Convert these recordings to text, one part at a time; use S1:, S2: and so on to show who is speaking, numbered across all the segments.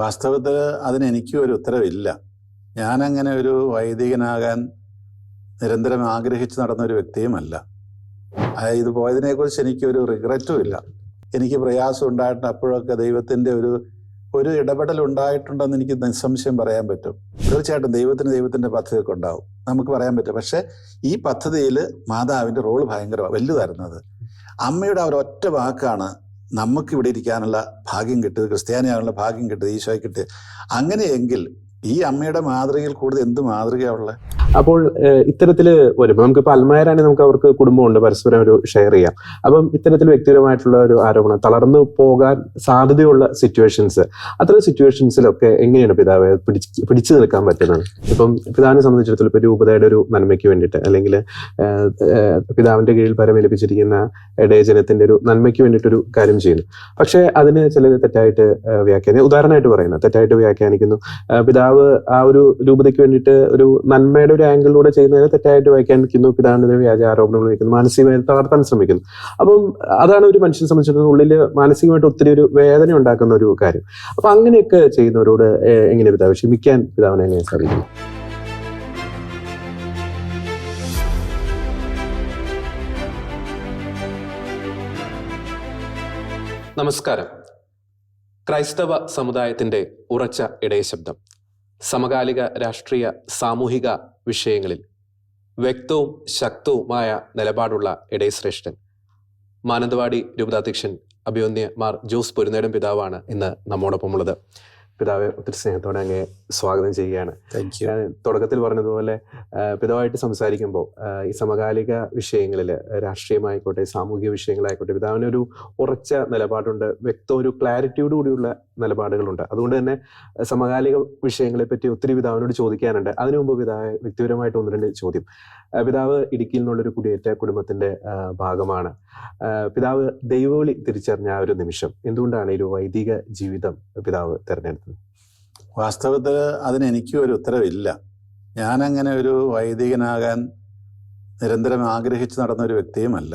S1: വാസ്തവത്തിൽ അതിനെനിക്കും ഒരു ഉത്തരവില്ല. ഞാനങ്ങനെ ഒരു വൈദികനാകാൻ നിരന്തരം ആഗ്രഹിച്ചു നടന്ന ഒരു വ്യക്തിയുമല്ല. ഇത് പോയതിനെക്കുറിച്ച് എനിക്കൊരു റിഗ്രറ്റും ഇല്ല എനിക്ക് പ്രയാസം ഉണ്ടായിട്ട് അപ്പോഴൊക്കെ ദൈവത്തിന്റെ ഒരു ഒരു ഇടപെടൽ ഉണ്ടായിട്ടുണ്ടെന്ന് എനിക്ക് നിസ്സംശയം പറയാൻ പറ്റും. തീർച്ചയായിട്ടും ദൈവത്തിന് ദൈവത്തിന്റെ പദ്ധതിയൊക്കെ ഉണ്ടാവും. നമുക്ക് പറയാൻ പറ്റും. പക്ഷേ ഈ പദ്ധതിയിൽ മാതാവിന്റെ റോൾ ഭയങ്കര വലുതായിരുന്നത്. അമ്മയുടെ ആ ഒരു ഒറ്റ വാക്കാണ് നമുക്ക് ഇവിടെ ഇരിക്കാനുള്ള ഭാഗ്യം കിട്ടിയത് ക്രിസ്ത്യാനിയാകാനുള്ള ഭാഗ്യം കിട്ടിയത് ഈശോയ്ക്ക് കിട്ടിയത്. അങ്ങനെയെങ്കിൽ ഈ അമ്മയുടെ മാതൃകയിൽ കൂടുതൽ എന്ത് മാതൃകയാണുള്ളത്
S2: അപ്പോൾ ഇത്തരത്തിൽ വരുമ്പോൾ നമുക്കിപ്പോൾ അൽമായരാണെങ്കിൽ നമുക്ക് അവർക്ക് കുടുംബമുണ്ട്. പരസ്പരം ഒരു ഷെയർ ചെയ്യാം. അപ്പം ഇത്തരത്തിൽ വ്യക്തിപരമായിട്ടുള്ള ഒരു ആരോപണം തളർന്നു പോകാൻ സാധ്യതയുള്ള സിറ്റുവേഷൻസ് അത്തരം സിറ്റുവേഷൻസിലൊക്കെ എങ്ങനെയാണ് പിതാവ് പിടിച്ച് നിൽക്കാൻ പറ്റുന്നത്? ഇപ്പം പിതാവിനെ സംബന്ധിച്ചിടത്തോളം ഇപ്പൊ രൂപതയുടെ ഒരു നന്മയ്ക്ക് വേണ്ടിയിട്ട് അല്ലെങ്കിൽ പിതാവിന്റെ കീഴിൽ പരമേൽപ്പിച്ചിരിക്കുന്ന ഇടയജനത്തിന്റെ ഒരു നന്മയ്ക്ക് വേണ്ടിയിട്ടൊരു കാര്യം ചെയ്യുന്നു. പക്ഷേ അതിന് ചിലർ തെറ്റായിട്ട് വ്യാഖ്യാനം ഉദാഹരണമായിട്ട് പറയുന്നത് തെറ്റായിട്ട് വ്യാഖ്യാനിക്കുന്നു. പിതാവ് ആ ഒരു രൂപതയ്ക്ക് വേണ്ടിയിട്ട് ഒരു നന്മയുടെ ഒരു ആംഗിളിലൂടെ ചെയ്യുന്നതിനെ തെറ്റായിട്ട് വായിക്കാൻ നിൽക്കുന്നു പിതാവിനെതിരെ വ്യാജ ആരോപണങ്ങൾ വയ്ക്കുന്നു മാനസികമായി തളർത്താൻ ശ്രമിക്കുന്നു. അപ്പം അതാണ് ഒരു മനുഷ്യനെ സംബന്ധിച്ചിടത്തോളം ഉള്ളിൽ മാനസികമായിട്ട് ഒത്തിരി ഒരു വേദന ഉണ്ടാക്കുന്ന ഒരു കാര്യം. അപ്പൊ അങ്ങനെയൊക്കെ ചെയ്യുന്നവരോട് എങ്ങനെ പിതാവ് ക്ഷമിക്കാൻ പിതാവിനെ എങ്ങനെ സാധിക്കും നമസ്കാരം. ക്രൈസ്തവ സമുദായത്തിന്റെ ഉറച്ച ഇടയശബ്ദം. സമകാലിക രാഷ്ട്രീയ സാമൂഹിക വിഷയങ്ങളിൽ വ്യക്തവും ശക്തവുമായ നിലപാടുള്ള ഇടയശ്രേഷ്ഠൻ മാനന്തവാടി രൂപതാധ്യക്ഷൻ അഭിയോന്യ മാർ ജോസ് പൊരുന്നേടം പിതാവാണ് ഇന്ന് നമ്മോടൊപ്പമുള്ളത്. പിതാവെ ഒത്തിരി സ്നേഹത്തോടെ അങ്ങേ സ്വാഗതം ചെയ്യുകയാണ്. ഞാൻ തുടക്കത്തിൽ പറഞ്ഞതുപോലെ പിതാവായിട്ട് സംസാരിക്കുമ്പോൾ ഈ സമകാലിക വിഷയങ്ങളിൽ രാഷ്ട്രീയമായിക്കോട്ടെ സാമൂഹിക വിഷയങ്ങളായിക്കോട്ടെ പിതാവിന് ഒരു ഉറച്ച നിലപാടുണ്ട് വ്യക്തം ഒരു ക്ലാരിറ്റിയോട് കൂടിയുള്ള നിലപാടുകളുണ്ട്. അതുകൊണ്ട് തന്നെ സമകാലിക വിഷയങ്ങളെ പറ്റി ഒത്തിരി പിതാവിനോട് ചോദിക്കാനുണ്ട്. അതിനു മുമ്പ് പിതാവ് വ്യക്തിപരമായിട്ട് ഒന്ന് രണ്ട് ചോദ്യം. പിതാവ് ഇടുക്കിയിൽ നിന്നുള്ളൊരു കുടിയേറ്റ കുടുംബത്തിന്റെ ഭാഗമാണ്. പിതാവ് ദൈവവിളി തിരിച്ചറിഞ്ഞ ആ ഒരു നിമിഷം എന്തുകൊണ്ടാണ് ഒരു വൈദിക ജീവിതം പിതാവ് തിരഞ്ഞെടുത്തത്?
S1: വാസ്തവത്തിൽ അതിന് എനിക്കും ഒരു ഉത്തരവില്ല. ഞാനങ്ങനെ ഒരു വൈദികനാകാൻ നിരന്തരം ആഗ്രഹിച്ചു നടന്ന ഒരു വ്യക്തിയുമല്ല.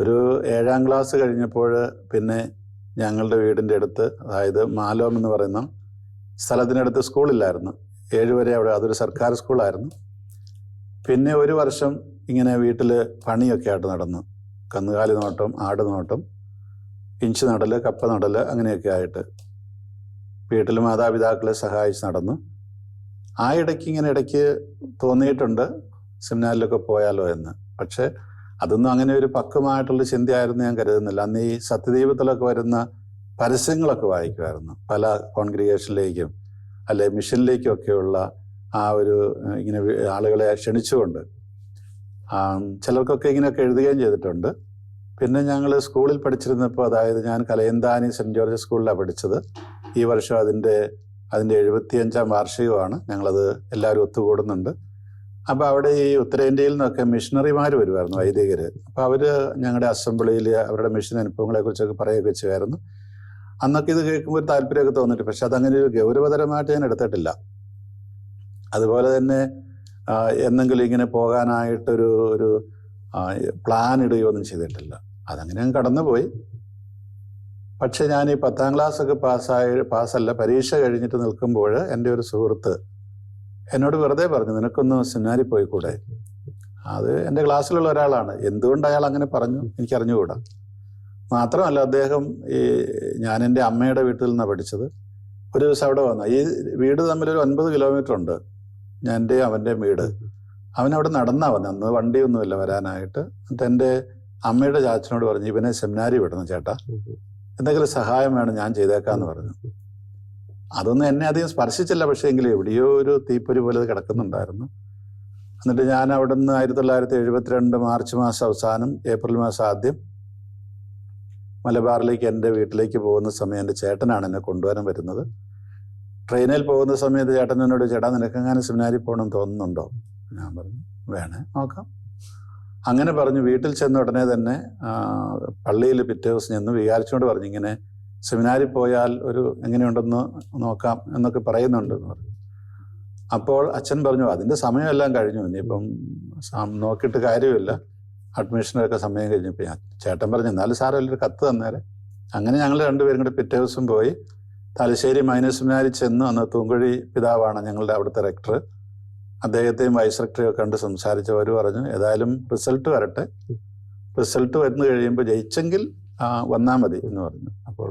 S1: ഒരു ഏഴാം ക്ലാസ് കഴിഞ്ഞപ്പോൾ പിന്നെ ഞങ്ങളുടെ വീടിന്റെ അടുത്ത് അതായത് മാലോം എന്ന് പറയുന്ന സ്ഥലത്തിനടുത്ത് സ്കൂളില്ലായിരുന്നു. ഏഴുവരെ അവിടെ അതൊരു സർക്കാർ സ്കൂളായിരുന്നു. പിന്നെ ഒരു വർഷം ഇങ്ങനെ വീട്ടിൽ പണിയൊക്കെ ആയിട്ട് നടന്നു. കന്നുകാലി നോട്ടം ആട് നോട്ടം ഇഞ്ചി നടൽ കപ്പ നടൽ അങ്ങനെയൊക്കെ ആയിട്ട് വീട്ടിൽ മാതാപിതാക്കളെ സഹായിച്ച് നടന്നു. ആ ഇടയ്ക്ക് ഇങ്ങനെ ഇടയ്ക്ക് തോന്നിയിട്ടുണ്ട് സെമിനാറിലൊക്കെ പോയാലോ എന്ന്. പക്ഷേ അതൊന്നും അങ്ങനെ ഒരു പക്വമായിട്ടുള്ള ചിന്തയായിരുന്നു ഞാൻ കരുതുന്നില്ല. അന്ന് ഈ സത്യദീപത്തിലൊക്കെ വരുന്ന പരസ്യങ്ങളൊക്കെ വായിക്കുമായിരുന്നു. പല കോൺഗ്രിഗേഷനിലേക്കും അല്ലെ മിഷനിലേക്കും ഒക്കെയുള്ള ആ ഒരു ഇങ്ങനെ ആളുകളെ ക്ഷണിച്ചുകൊണ്ട് ചിലർക്കൊക്കെ ഇങ്ങനെയൊക്കെ എഴുതുകയും ചെയ്തിട്ടുണ്ട്. പിന്നെ ഞങ്ങൾ സ്കൂളിൽ പഠിച്ചിരുന്നപ്പോൾ അതായത് ഞാൻ കലയന്താനി സെന്റ് ജോർജ് സ്കൂളിലാണ് പഠിച്ചത്. ഈ വർഷം അതിന്റെ അതിന്റെ എഴുപത്തിയഞ്ചാം വാർഷികമാണ്. ഞങ്ങളത് എല്ലാവരും ഒത്തുകൂടുന്നുണ്ട്. അപ്പോൾ അവിടെ ഈ ഉത്തരേന്ത്യയിൽ നിന്നൊക്കെ മിഷണറിമാർ വരുമായിരുന്നു വൈദികർ അപ്പോൾ അവർ ഞങ്ങളുടെ അസംബ്ലിയിൽ അവരുടെ മിഷൻ അനുഭവങ്ങളെക്കുറിച്ചൊക്കെ പറയുകയൊക്കെ ചെയ്യുമായിരുന്നു അന്നൊക്കെ ഇത് കേൾക്കുമ്പോൾ ഒരു താല്പര്യമൊക്കെ തോന്നിട്ട് പക്ഷെ അതങ്ങനെ ഒരു ഗൗരവതരമായിട്ട് ഞാൻ എടുത്തിട്ടില്ല. അതുപോലെ തന്നെ എന്നെങ്കിലും ഇങ്ങനെ പോകാനായിട്ടൊരു ഒരു പ്ലാൻ ഇടുകയൊന്നും ചെയ്തിട്ടില്ല. അതങ്ങനെ ഞാൻ കടന്നുപോയി. പക്ഷെ ഞാൻ ഈ പത്താം ക്ലാസ് ഒക്കെ പാസ്സായി പാസ്സല്ല പരീക്ഷ കഴിഞ്ഞിട്ട് നിൽക്കുമ്പോൾ എന്റെ ഒരു സുഹൃത്ത് എന്നോട് വെറുതെ പറഞ്ഞു നിനക്കൊന്ന് സെമിനാരി പോയിക്കൂടെ? അത് എന്റെ ക്ലാസ്സിലുള്ള ഒരാളാണ്. എന്തുകൊണ്ട് അയാൾ അങ്ങനെ പറഞ്ഞു? എനിക്കറിഞ്ഞുകൂടാ. മാത്രമല്ല അദ്ദേഹം ഈ ഞാൻ എന്റെ അമ്മയുടെ വീട്ടിൽ നിന്നാണ് പഠിച്ചത്. ഒരു ദിവസം അവിടെ വന്നു. ഈ വീട് തമ്മിൽ ഒരു ഒൻപത് കിലോമീറ്റർ ഉണ്ട് എന്റെ അവന്റെ വീട്. അവൻ അവിടെ നടന്നാ വന്നത് അന്ന് വണ്ടിയൊന്നുമില്ല വരാനായിട്ട്. എന്നിട്ട് എന്റെ അമ്മയുടെ ചാച്ചനോട് പറഞ്ഞു ഇവനെ സെമിനാരി വിടണം ചേട്ടാ. എന്തെങ്കിലും സഹായം വേണം ഞാൻ ചെയ്തേക്കാന്ന് പറഞ്ഞു. അതൊന്നും എന്നെ അധികം സ്പർശിച്ചില്ല. പക്ഷേ എങ്കിലും എവിടെയോ ഒരു തീപ്പൊരി പോലെ കിടക്കുന്നുണ്ടായിരുന്നു. എന്നിട്ട് ഞാൻ അവിടുന്ന് ആയിരത്തി തൊള്ളായിരത്തി എഴുപത്തിരണ്ട് മാർച്ച് മാസം അവസാനം ഏപ്രിൽ മാസം ആദ്യം മലബാറിലേക്ക് എന്റെ വീട്ടിലേക്ക് പോകുന്ന സമയം എന്റെ ചേട്ടനാണ് എന്നെ കൊണ്ടുവരാൻ വരുന്നത്. ട്രെയിനിൽ പോകുന്ന സമയത്ത് ചേട്ടൻ എന്നോട് ചേട്ടാ നിനക്കെങ്ങാനും സെമിനാരി പോകണമെന്ന് തോന്നുന്നുണ്ടോ? ഞാൻ പറഞ്ഞു വേണേ നോക്കാം. അങ്ങനെ പറഞ്ഞു വീട്ടിൽ ചെന്ന ഉടനെ തന്നെ പള്ളിയിൽ പിറ്റേ ദിവസം ചെന്ന് വികാരിച്ചുകൊണ്ട് പറഞ്ഞു ഇങ്ങനെ സെമിനാരി പോയാൽ ഒരു എങ്ങനെയുണ്ടെന്ന് നോക്കാം എന്നൊക്കെ പറയുന്നുണ്ട് എന്ന് പറഞ്ഞു. അപ്പോൾ അച്ഛൻ പറഞ്ഞു അതിന്റെ സമയമെല്ലാം കഴിഞ്ഞു ഇനിയിപ്പം നോക്കിയിട്ട് കാര്യമില്ല. അഡ്മിഷനൊക്കെ സമയം കഴിഞ്ഞപ്പോൾ ചേട്ടൻ പറഞ്ഞു എന്നാലും സാറല്ലൊരു കത്ത് തന്നേരെ. അങ്ങനെ ഞങ്ങൾ രണ്ടുപേരും കൂടെ പിറ്റേ ദിവസം പോയി. തലശ്ശേരി മൈനസ് സെമിനാരിൽ ചെന്ന് അന്ന് തൂങ്കുഴി പിതാവാണ് ഞങ്ങളുടെ അവിടുത്തെ റെക്ടർ അദ്ദേഹത്തെയും വൈസ് റെക്ടറെയും കണ്ട് സംസാരിച്ചവർ പറഞ്ഞു ഏതായാലും റിസൾട്ട് വരട്ടെ. റിസൾട്ട് വരുന്നു കഴിയുമ്പോൾ ജയിച്ചെങ്കിൽ വന്നാൽ മതി എന്ന് പറഞ്ഞു. അപ്പോൾ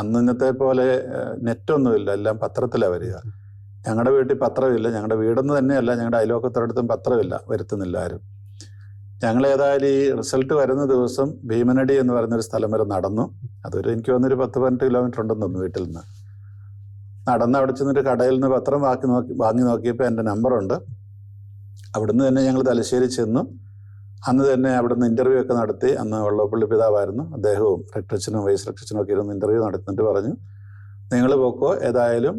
S1: അന്ന് ഇന്നത്തെ പോലെ നെറ്റൊന്നുമില്ല എല്ലാം പത്രത്തിലാണ് വരിക. ഞങ്ങളുടെ വീട്ടിൽ പത്രമില്ല ഞങ്ങളുടെ വീടെന്ന് തന്നെയല്ല ഞങ്ങളുടെ അയലോക്കത്തൊരിടത്തും പത്രമില്ല വരുത്തുന്നില്ല ആരും. ഞങ്ങൾ ഏതായാലും ഈ റിസൾട്ട് വരുന്ന ദിവസം ഭീമനടി എന്ന് പറയുന്നൊരു സ്ഥലം വരെ നടന്നു. അതൊരു എനിക്ക് വന്നൊരു പത്ത് പതിനെട്ട് കിലോമീറ്റർ ഉണ്ടെന്ന് തോന്നുന്നു വീട്ടിൽ നിന്ന്. നടന്ന് അവിടെ ചെന്നിട്ട് കടയിൽ നിന്ന് പത്രം വാക്കി നോക്കി വാങ്ങി നോക്കിയപ്പോൾ എന്റെ നമ്പറുണ്ട്. അവിടുന്ന് തന്നെ ഞങ്ങൾ തലശ്ശേരി ചെന്നു. അന്ന് തന്നെ അവിടുന്ന് ഇന്റർവ്യൂ ഒക്കെ നടത്തി. അന്ന് വള്ളപ്പള്ളി പിതാവായിരുന്നു. അദ്ദേഹവും റെക്ടച്ചനും വൈസ് റെക്ടച്ചനും ഒക്കെ ഇരുന്ന് ഇന്റർവ്യൂ നടത്തിയിട്ട് പറഞ്ഞു നിങ്ങൾ പോക്കോ ഏതായാലും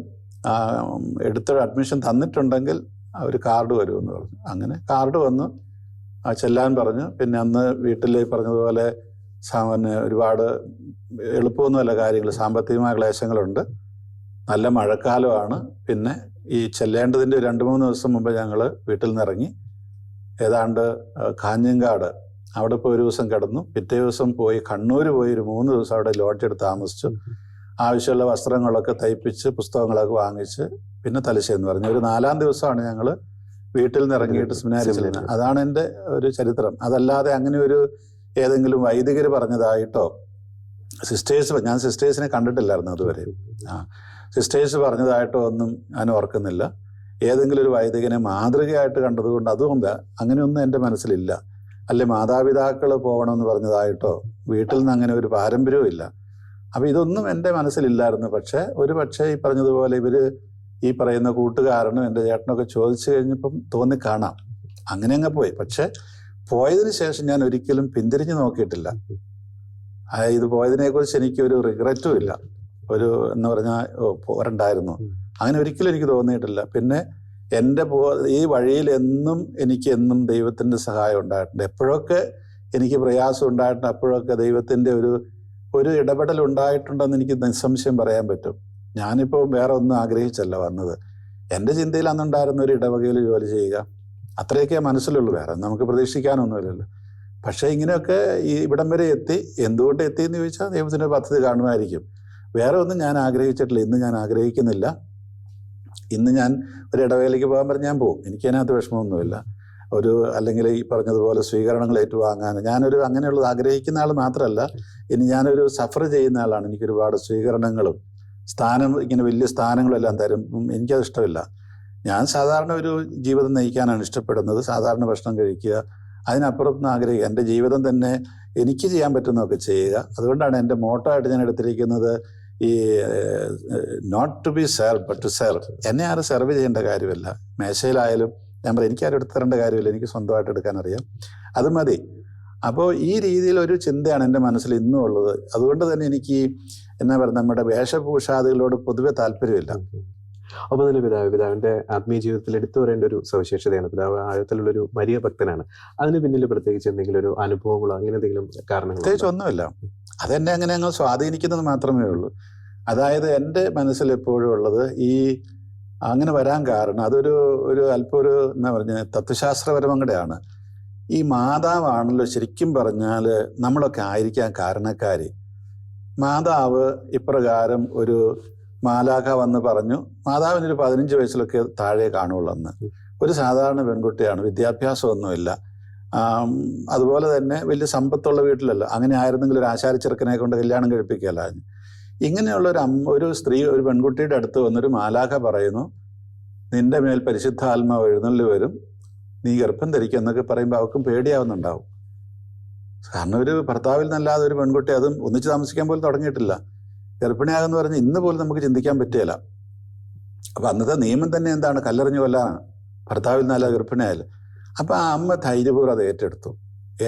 S1: എടുത്തൊരു എടുത്ത അഡ്മിഷൻ തന്നിട്ടുണ്ടെങ്കിൽ അവർ കാർഡ് വരുമെന്ന് പറഞ്ഞു. അങ്ങനെ കാർഡ് വന്നു. ചെല്ലാൻ പറഞ്ഞു. പിന്നെ അന്ന് വീട്ടിൽ പറഞ്ഞതുപോലെ സാമാന്യ ഒരുപാട് എളുപ്പമൊന്നുമല്ല കാര്യങ്ങൾ. സാമ്പത്തികമായ ക്ലേശങ്ങളുണ്ട്. നല്ല മഴക്കാലമാണ്. പിന്നെ ഈ ചെല്ലേണ്ടതിന്റെ രണ്ട് മൂന്ന് ദിവസം മുമ്പ് ഞങ്ങൾ വീട്ടിൽ നിന്നിറങ്ങി ഏതാണ്ട് കാഞ്ഞങ്കാട് അവിടെ പോയി ഒരു ദിവസം കിടന്നു. പിറ്റേ ദിവസം പോയി കണ്ണൂർ പോയി ഒരു മൂന്ന് ദിവസം അവിടെ ലോഡ്ജ് എടുത്ത് താമസിച്ചു. ആവശ്യമുള്ള വസ്ത്രങ്ങളൊക്കെ തയ്പ്പിച്ച് പുസ്തകങ്ങളൊക്കെ വാങ്ങിച്ച് പിന്നെ തലശ്ശേരി എന്ന് പറഞ്ഞു. ഒരു നാലാം ദിവസമാണ് ഞങ്ങൾ വീട്ടിൽ നിന്ന് ഇറങ്ങിയിട്ട് സെമിനാരി ചെല്ലുന്നത്. അതാണ് എന്റെ ഒരു ചരിത്രം. അതല്ലാതെ അങ്ങനെ ഒരു ഏതെങ്കിലും വൈദികർ പറഞ്ഞതായിട്ടോ സിസ്റ്റേഴ്സ് ഞാൻ സിസ്റ്റേഴ്സിനെ കണ്ടിട്ടില്ലായിരുന്നു അതുവരെ. ആ. സിസ്റ്റേഴ്സ് പറഞ്ഞതായിട്ടോ ഒന്നും ഞാൻ ഓർക്കുന്നില്ല. ഏതെങ്കിലും ഒരു വൈദികനെ മാതൃകയായിട്ട് കണ്ടതുകൊണ്ട് അതുകൊണ്ട് അങ്ങനെയൊന്നും എന്റെ മനസ്സിലില്ല. അല്ലെ മാതാപിതാക്കൾ പോകണമെന്ന് പറഞ്ഞതായിട്ടോ വീട്ടിൽ നിന്ന് അങ്ങനെ ഒരു പാരമ്പര്യവും ഇല്ല. അപ്പം ഇതൊന്നും എന്റെ മനസ്സിലില്ലായിരുന്നു. പക്ഷേ ഒരു പക്ഷേ ഈ പറഞ്ഞതുപോലെ ഇവർ ഈ പറയുന്ന കൂട്ടുകാരനും എന്റെ ചേട്ടനൊക്കെ ചോദിച്ചു കഴിഞ്ഞപ്പം തോന്നി കാണാം. അങ്ങനെ അങ്ങ് പോയി. പക്ഷേ പോയതിന് ശേഷം ഞാൻ ഒരിക്കലും പിന്തിരിഞ്ഞു നോക്കിയിട്ടില്ല. ഇത് പോയതിനെ കുറിച്ച് എനിക്ക് ഒരു റിഗ്രറ്റും ഇല്ല. ഒരു എന്ന് പറഞ്ഞാൽ പോരണ്ടായിരുന്നു. അങ്ങനെ ഒരിക്കലും എനിക്ക് തോന്നിയിട്ടില്ല. പിന്നെ എന്റെ ഈ വഴിയിൽ എന്നും എനിക്ക് എന്നും ദൈവത്തിന്റെ സഹായം ഉണ്ടായിട്ടുണ്ട്. എപ്പോഴൊക്കെ എനിക്ക് പ്രയാസം ഉണ്ടായിട്ടുണ്ട് അപ്പോഴൊക്കെ ദൈവത്തിന്റെ ഒരു ഒരു ഇടപെടൽ ഉണ്ടായിട്ടുണ്ടെന്ന് എനിക്ക് നിസ്സംശയം പറയാൻ പറ്റും. ഞാനിപ്പോൾ വേറെ ഒന്നും ആഗ്രഹിച്ചല്ല വന്നത്. എന്റെ ചിന്തയിൽ അന്നുണ്ടായിരുന്ന ഒരു ഇടവകയിൽ ജോലി ചെയ്യുക അത്രയൊക്കെ മനസ്സിലുള്ളൂ വേറെ. നമുക്ക് പ്രതീക്ഷിക്കാനൊന്നുമില്ലല്ലോ. പക്ഷേ ഇങ്ങനെയൊക്കെ ഈ ഇവിടം വരെ എത്തി. എന്തുകൊണ്ട് എത്തി എന്ന് ചോദിച്ചാൽ ദൈവത്തിന്റെ പദ്ധതി കാണുമായിരിക്കും. വേറെ ഒന്നും ഞാൻ ആഗ്രഹിച്ചിട്ടില്ല. ഇന്ന് ഞാൻ ആഗ്രഹിക്കുന്നില്ല. ഇന്ന് ഞാൻ ഒരു ഇടവേലയ്ക്ക് പോകാൻ പറഞ്ഞാൽ ഞാൻ പോകും. എനിക്കതിനകത്ത് വിഷമമൊന്നുമില്ല. ഒരു അല്ലെങ്കിൽ ഈ പറഞ്ഞതുപോലെ സ്വീകരണങ്ങൾ ഏറ്റുവാങ്ങാൻ. ഞാനൊരു അങ്ങനെയുള്ളത് ആഗ്രഹിക്കുന്ന ആൾ മാത്രമല്ല. ഇനി ഞാനൊരു സഫർ ചെയ്യുന്ന ആളാണ്. എനിക്ക് ഒരുപാട് സ്വീകരണങ്ങളും സ്ഥാനം ഇങ്ങനെ വലിയ സ്ഥാനങ്ങളെല്ലാം തരും. എനിക്കത് ഇഷ്ടമില്ല ഞാൻ സാധാരണ ഒരു ജീവിതം നയിക്കാനാണ് ഇഷ്ടപ്പെടുന്നത്. സാധാരണ ഭക്ഷണം കഴിക്കുക അതിനപ്പുറത്തുനിന്ന് ആഗ്രഹിക്കുക എന്റെ ജീവിതം തന്നെ എനിക്ക് ചെയ്യാൻ പറ്റുന്നതൊക്കെ ചെയ്യുക അതുകൊണ്ടാണ് എന്റെ മോട്ടോ ആയിട്ട് ഞാൻ എടുത്തിരിക്കുന്നത് ഈ not to be serve but to serve എന്നെ ആരും സെർവ് ചെയ്യേണ്ട കാര്യമില്ല. മേശയിലായാലും ഞാൻ പറയും എനിക്കാരും എടുത്തു തരേണ്ട കാര്യമില്ല. എനിക്ക് സ്വന്തമായിട്ട് എടുക്കാൻ അറിയാം. അത് മതി. അപ്പോൾ ഈ രീതിയിൽ ഒരു ചിന്തയാണ് എന്റെ മനസ്സിൽ ഇന്നും ഉള്ളത്. അതുകൊണ്ട് തന്നെ എനിക്ക് എന്നാ പറയുക നമ്മുടെ വേഷഭൂഷാദികളോട് പൊതുവെ താല്പര്യമില്ല.
S2: ഒപ്പം തന്നെ പിതാവ് പിതാവിന്റെ ആത്മീയ ജീവിതത്തിൽ എടുത്തു പറയേണ്ട ഒരു സവിശേഷതയാണ്. പിതാവ് ആഴത്തിലുള്ള ഒരു വലിയ ഭക്തനാണ്. അതിന് പിന്നിൽ പ്രത്യേകിച്ച് എന്തെങ്കിലും ഒരു അനുഭവങ്ങളോ അങ്ങനെ എന്തെങ്കിലും കാരണങ്ങളോ
S1: പ്രത്യേകിച്ച് ഒന്നുമില്ല. അതെന്നെ അങ്ങനെ അങ്ങ് സ്വാധീനിക്കുന്നത് മാത്രമേ ഉള്ളൂ. അതായത് എന്റെ മനസ്സിൽ എപ്പോഴും ഉള്ളത് ഈ അങ്ങനെ വരാൻ കാരണം അതൊരു ഒരു അല്പം ഒരു എന്താ പറഞ്ഞ തത്വശാസ്ത്രപരം കൂടെയാണ്. ഈ മാതാവാണല്ലോ ശരിക്കും പറഞ്ഞാൽ നമ്മളൊക്കെ ആയിരിക്കാൻ കാരണക്കാർ മാതാവ് ഇപ്രകാരം ഒരു മാലാഖ വന്ന് പറഞ്ഞു മാതാവിന് ഒരു പതിനഞ്ച് വയസ്സിലൊക്കെ താഴെ കാണുള്ളൂ അന്ന്. ഒരു സാധാരണ പെൺകുട്ടിയാണ് വിദ്യാഭ്യാസമൊന്നുമില്ല. അതുപോലെ തന്നെ വലിയ സമ്പത്തുള്ള വീട്ടിലല്ല. അങ്ങനെ ആയിരുന്നെങ്കിൽ ഒരു ആശാരിച്ചെറുക്കനെ കൊണ്ട് കല്യാണം കഴിപ്പിക്കുകയല്ല ഇങ്ങനെയുള്ള ഒരു അമ്മ ഒരു സ്ത്രീ ഒരു പെൺകുട്ടിയുടെ അടുത്ത് വന്നൊരു മാലാഖ പറയുന്നു നിന്റെ മേൽ പരിശുദ്ധ ആത്മാവ് എഴുന്നള്ളി വരും. നീ ഗർഭം ധരിക്കും എന്നൊക്കെ പറയുമ്പോൾ അവർക്കും പേടിയാവുന്നുണ്ടാവും. കാരണം ഒരു ഭർത്താവിൽ നിന്നല്ലാതെ ഒരു പെൺകുട്ടി അതും ഒന്നിച്ച് താമസിക്കാൻ പോലും തുടങ്ങിയിട്ടില്ല. ഗർഭിണിയാകുന്ന പറഞ്ഞ് ഇന്ന് പോലും നമുക്ക് ചിന്തിക്കാൻ പറ്റുകയില്ല. അപ്പൊ അന്നത്തെ നിയമം തന്നെ എന്താണ്? കല്ലെറിഞ്ഞു കൊല്ലാനാണ് ഭർത്താവിൽ നിന്നല്ല ഗർഭിണിയായാലും അപ്പൊ ആ അമ്മ ധൈര്യപൂർവം അത് ഏറ്റെടുത്തു.